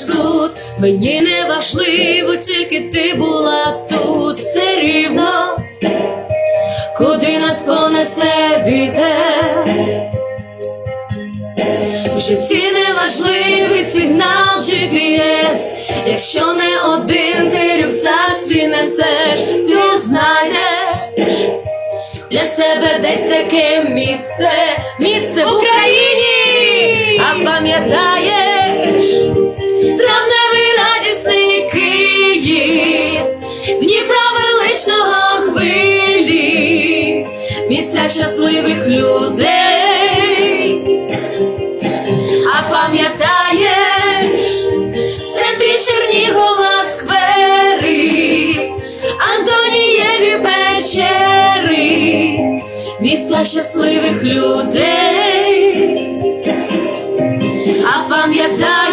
тут, мені не важливо, тільки ти була тут, все рівно, куди нас понесе вітер. В житті неважливий сигнал GPS, якщо не один ти рюкзак свій несеш, ти знайдеш для себе десь таке місце, місце в Україні, а пам'ятаєш щасливих людей, а пам'ятаєш в центрі Чернігова сквери, Антонієві печери, місця щасливих людей, а пам'ятаєш.